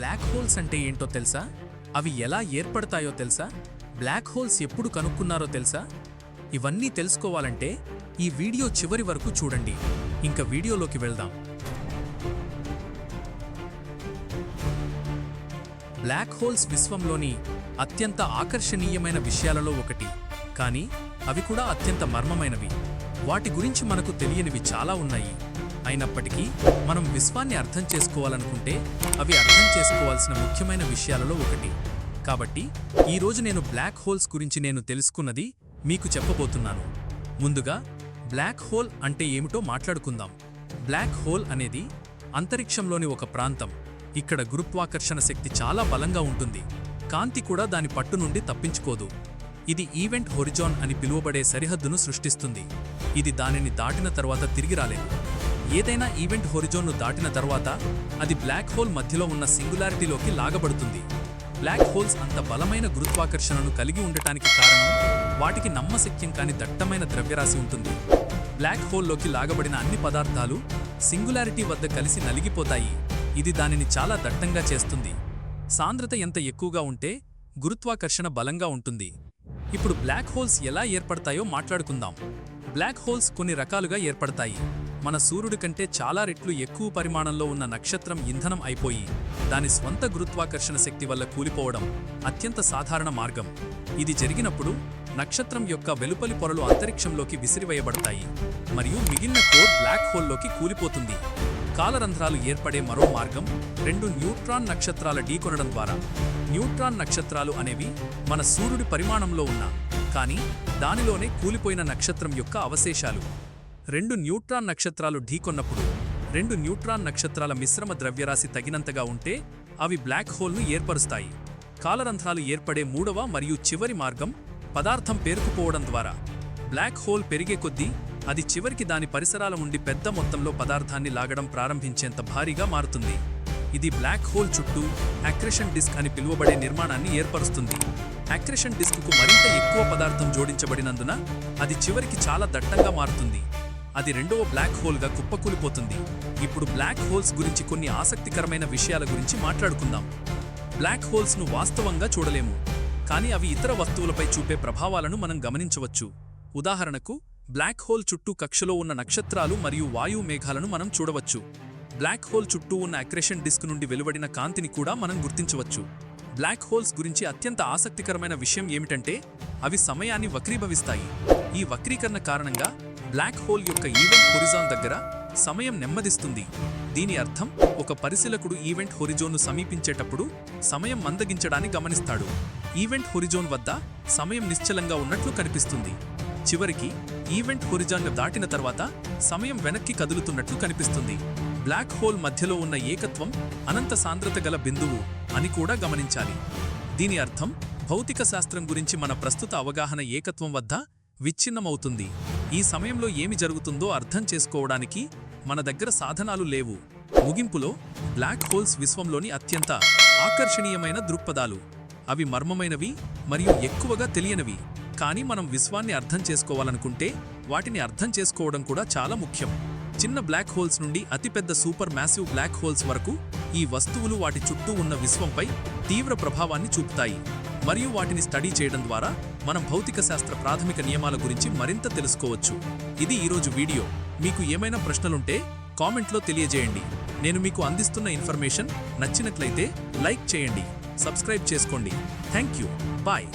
Black holes అంటే ఏంటో తెలుసా? అవి ఎలా ఏర్పడతాయో తెలుసా? బ్లాక్ హోల్స్ ఎప్పుడు కనుక్కున్నారో తెలుసా? ఇవన్నీ తెలుసుకోవాలంటే ఈ వీడియో చివరి వరకు చూడండి. ఇంకా వీడియోలోకి వెళ్దాం. బ్లాక్ హోల్స్ విశ్వంలోని అత్యంత ఆకర్షణీయమైన విషయాలలో ఒకటి. కానీ అవి కూడా అత్యంత మర్మమైనవి. వాటి గురించి మనకు తెలియనివి చాలా ఉన్నాయి. అయినప్పటికీ మనం విశ్వాన్ని అర్థం చేసుకోవాలనుకుంటే అవి అర్థం చేసుకోవాల్సిన ముఖ్యమైన విషయాలలో ఒకటి. కాబట్టి ఈరోజు నేను బ్లాక్ హోల్స్ గురించి నేను తెలుసుకున్నది మీకు చెప్పబోతున్నాను. ముందుగా బ్లాక్ హోల్ అంటే ఏమిటో మాట్లాడుకుందాం. బ్లాక్ హోల్ అనేది అంతరిక్షంలోని ఒక ప్రాంతం. ఇక్కడ గురుత్వాకర్షణ శక్తి చాలా బలంగా ఉంటుంది. కాంతి కూడా దాని పట్టు నుండి తప్పించుకోదు. ఇది ఈవెంట్ హొరిజాన్ అని పిలువబడే సరిహద్దును సృష్టిస్తుంది. ఇది దానిని దాటిన తర్వాత తిరిగి రాలేదు. ఏదైనా ఈవెంట్ హొరిజోన్ను దాటిన తర్వాత అది బ్లాక్ హోల్ మధ్యలో ఉన్న సింగులారిటీలోకి లాగబడుతుంది. బ్లాక్ హోల్స్ అంత బలమైన గురుత్వాకర్షణను కలిగి ఉండటానికి కారణం వాటికి నమ్మశక్యం కాని దట్టమైన ద్రవ్యరాశి ఉంటుంది. బ్లాక్ హోల్లోకి లాగబడిన అన్ని పదార్థాలు సింగులారిటీ వద్ద కలిసి నలిగిపోతాయి. ఇది దానిని చాలా దట్టంగా చేస్తుంది. సాంద్రత ఎంత ఎక్కువగా ఉంటే గురుత్వాకర్షణ బలంగా ఉంటుంది. ఇప్పుడు బ్లాక్ హోల్స్ ఎలా ఏర్పడతాయో మాట్లాడుకుందాం. బ్లాక్ హోల్స్ కొన్ని రకాలుగా ఏర్పడతాయి. మన సూర్యుడి కంటే చాలా రెట్లు ఎక్కువ పరిమాణంలో ఉన్న నక్షత్రం ఇంధనం అయిపోయి దాని స్వంత గురుత్వాకర్షణ శక్తి వల్ల కూలిపోవడం అత్యంత సాధారణ మార్గం. ఇది జరిగినప్పుడు నక్షత్రం యొక్క వెలుపలి పొరలు అంతరిక్షంలోకి విసిరివేయబడతాయి మరియు మిగిలిన కోర్ బ్లాక్ హోల్లోకి కూలిపోతుంది. కాలరంధ్రాలు ఏర్పడే మరో మార్గం రెండు న్యూట్రాన్ నక్షత్రాల ఢీకొనడం ద్వారా. న్యూట్రాన్ నక్షత్రాలు అనేవి మన సూర్యుడి పరిమాణంలో ఉన్న కానీ దానిలోనే కూలిపోయిన నక్షత్రం యొక్క అవశేషాలు. రెండు న్యూట్రాన్ నక్షత్రాలు ఢీకొన్నప్పుడు రెండు న్యూట్రాన్ నక్షత్రాల మిశ్రమ ద్రవ్యరాశి తగినంతగా ఉంటే అవి బ్లాక్ హోల్ను ఏర్పరుస్తాయి. కాలరంధ్రాలు ఏర్పడే మూడవ మరియు చివరి మార్గం పదార్థం పేరుకుపోవడం ద్వారా. బ్లాక్ హోల్ పెరిగే కొద్దీ అది చివరికి దాని పరిసరాల నుండి పెద్ద మొత్తంలో పదార్థాన్ని లాగడం ప్రారంభించేంత భారీగా మారుతుంది. ఇది బ్లాక్ హోల్ చుట్టూ అక్రెషన్ డిస్క్ అని పిలువబడే నిర్మాణాన్ని ఏర్పరుస్తుంది. అక్రెషన్ డిస్క్కు మరింత ఎక్కువ పదార్థం జోడించబడినందున అది చివరికి చాలా దట్టంగా మారుతుంది. అది రెండవ బ్లాక్ హోల్గా కుప్పకూలిపోతుంది. ఇప్పుడు బ్లాక్ హోల్స్ గురించి కొన్ని ఆసక్తికరమైన విషయాల గురించి మాట్లాడుకుందాం. బ్లాక్ హోల్స్ను వాస్తవంగా చూడలేము. కానీ అవి ఇతర వస్తువులపై చూపే ప్రభావాలను మనం గమనించవచ్చు. ఉదాహరణకు బ్లాక్ హోల్ చుట్టూ కక్షలో ఉన్న నక్షత్రాలు మరియు వాయు మేఘాలను మనం చూడవచ్చు. బ్లాక్ హోల్ చుట్టూ ఉన్న అక్రెషన్ డిస్క్ నుండి వెలువడిన కాంతిని కూడా మనం గుర్తించవచ్చు. బ్లాక్ హోల్స్ గురించి అత్యంత ఆసక్తికరమైన విషయం ఏమిటంటే అవి సమయాన్ని వక్రీభవిస్తాయి. ఈ వక్రీకరణ కారణంగా బ్లాక్ హోల్ యొక్క ఈవెంట్ హొరిజాన్ దగ్గర సమయం నెమ్మదిస్తుంది. దీని అర్థం ఒక పరిశీలకుడు ఈవెంట్ హొరిజోన్ను సమీపించేటప్పుడు సమయం మందగించడాన్ని గమనిస్తాడు. ఈవెంట్ హొరిజోన్ వద్ద సమయం నిశ్చలంగా ఉన్నట్లు కనిపిస్తుంది. చివరికి ఈవెంట్ హొరిజాన్ను దాటిన తర్వాత సమయం వెనక్కి కదులుతున్నట్లు కనిపిస్తుంది. బ్లాక్ హోల్ మధ్యలో ఉన్న ఏకత్వం అనంత సాంద్రత గల బిందువు అని కూడా గమనించాలి. దీని అర్థం భౌతిక శాస్త్రం గురించి మన ప్రస్తుత అవగాహన ఏకత్వం వద్ద విచ్ఛిన్నమవుతుంది. ఈ సమయంలో ఏమి జరుగుతుందో అర్థం చేసుకోవడానికి మన దగ్గర సాధనాలు లేవు. ముగింపులో బ్లాక్ హోల్స్ విశ్వంలోని అత్యంత ఆకర్షణీయమైన దృక్పథాలు. అవి మర్మమైనవి మరియు ఎక్కువగా తెలియనివి. కానీ మనం విశ్వాన్ని అర్థం చేసుకోవాలనుకుంటే వాటిని అర్థం చేసుకోవడం కూడా చాలా ముఖ్యం. చిన్న బ్లాక్ హోల్స్ నుండి అతిపెద్ద సూపర్ మ్యాసివ్ బ్లాక్ హోల్స్ వరకు ఈ వస్తువులు వాటి చుట్టూ ఉన్న విశ్వంపై తీవ్ర ప్రభావాన్ని చూపుతాయి. మరియు వాటిని స్టడీ చేయడం ద్వారా మనం భౌతిక శాస్త్ర ప్రాథమిక నియమాల గురించి మరింత తెలుసుకోవచ్చు. ఇది ఈరోజు వీడియో. మీకు ఏమైనా ప్రశ్నలుంటే కామెంట్లో తెలియజేయండి. నేను మీకు అందిస్తున్న ఇన్ఫర్మేషన్ నచ్చినట్లయితే లైక్ చేయండి. సబ్స్క్రైబ్ చేసుకోండి. Thank you. బాయ్.